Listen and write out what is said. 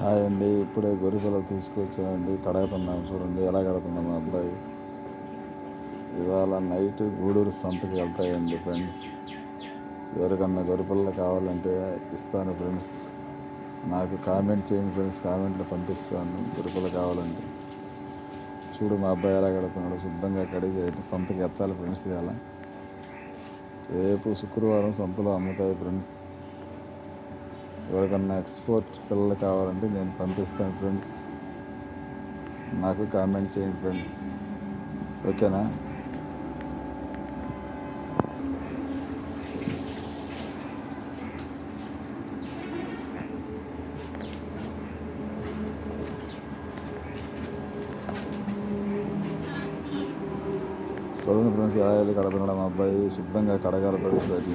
Hi అండి ఇప్పుడే గొర్రె పిల్లలు తీసుకొచ్చామండి కడగతున్నాం చూడండి ఎలా కడుతున్నాం మా అబ్బాయి. ఇవాళ నైట్ గూడూరు సంతకి వెళ్తాయండి ఫ్రెండ్స్ ఎవరికన్నా గొర్రె పిల్లలు కావాలంటే ఇస్తాను ఫ్రెండ్స్ నాకు కామెంట్ చేయండి ఫ్రెండ్స్ కామెంట్లో పంపిస్తాను గొర్రె పిల్లలు కావాలంటే. చూడు మా అబ్బాయి ఎలా కడుతున్నాడు శుద్ధంగా కడిగి సంతకి ఎత్తాలి ఫ్రెండ్స్ ఇవాళ. రేపు శుక్రవారం సంతలో అమ్ముతాయి ఫ్రెండ్స్ ఎవరికన్నా ఎక్స్పోర్ట్ పిల్లలు కావాలంటే నేను పంపిస్తాను ఫ్రెండ్స్ నాకు కామెంట్ చేయండి ఫ్రెండ్స్ ఓకేనా? చూడండి ఫ్రెండ్స్ ఎలా కడుతున్నాడు మా అబ్బాయి శుద్ధంగా కడగాలి ఫ్రెండ్స్ అది